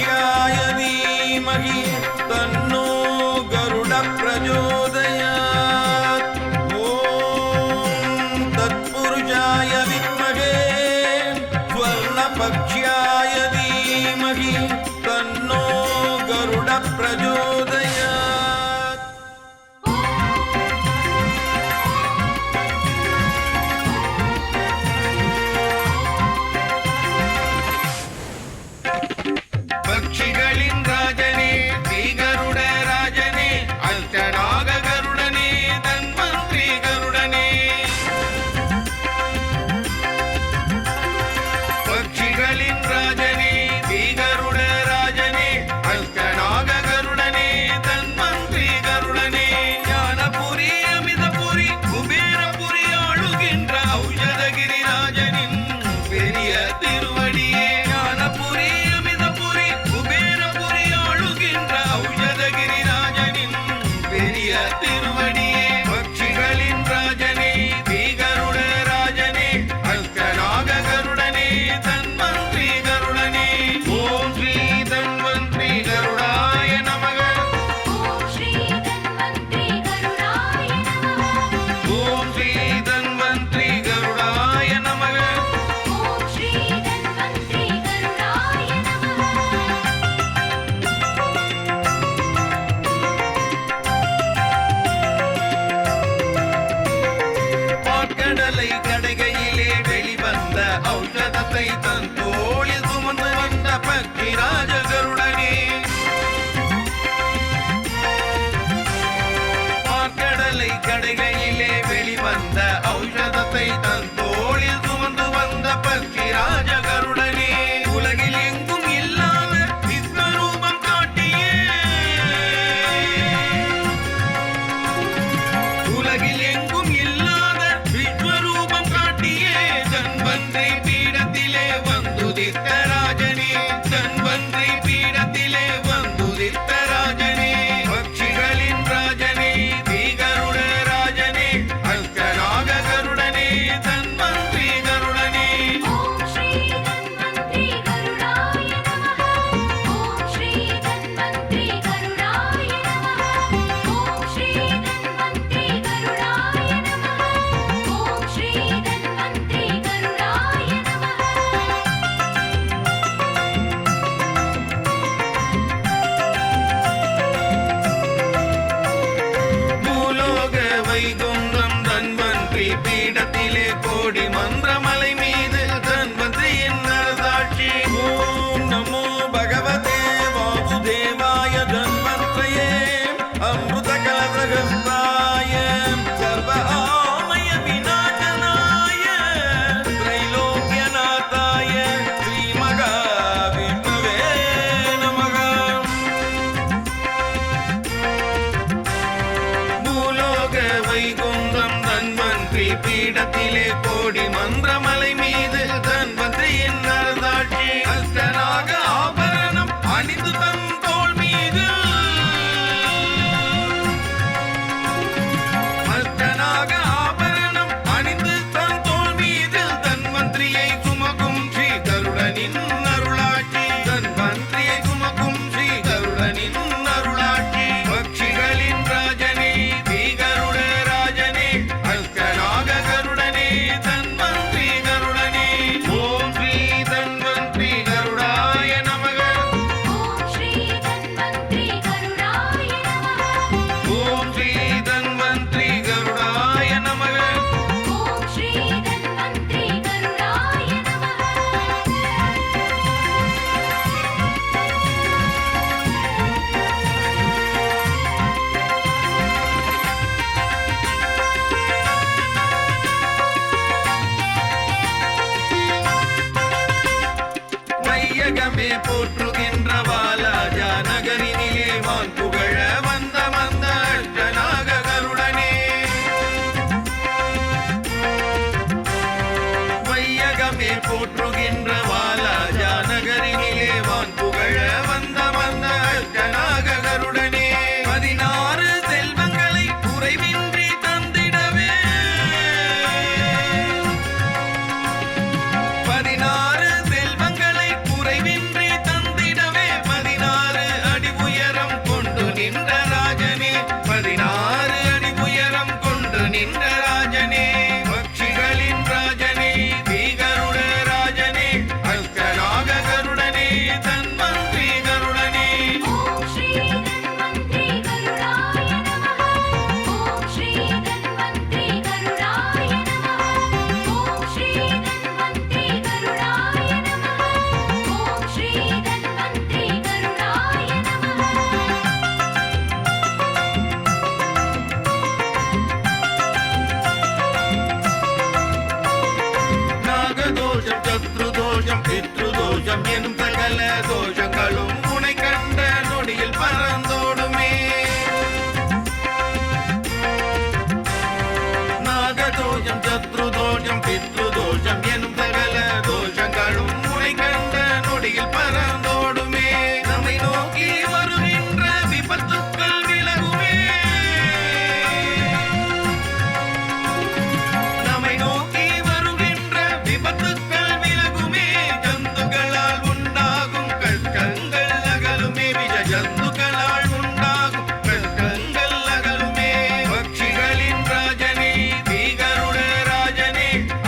य धीमहि तन्नो गरुडप्रचोदयात्। ॐ तत्पुरुषाय विद्महे स्वर्णपक्ष्याय धीमहि तन्नो गरुडप्रचोदय உயரகிரி கொடி மந்திரமலை மீது தன்வந்தி என்னதாட்சி ஓம் நமோ பகவதே வாசுதேவாய தன்வந்திரே அமிர்த கலசகஸ்தாய சர்வ ஆமய விநாசனாய திரைலோக்கியநாதாய ஸ்ரீமகா விஷ்ணுவே நமக. மூலோக வைகும் பீடத்திலே கோடி மந்திரமலை போற்று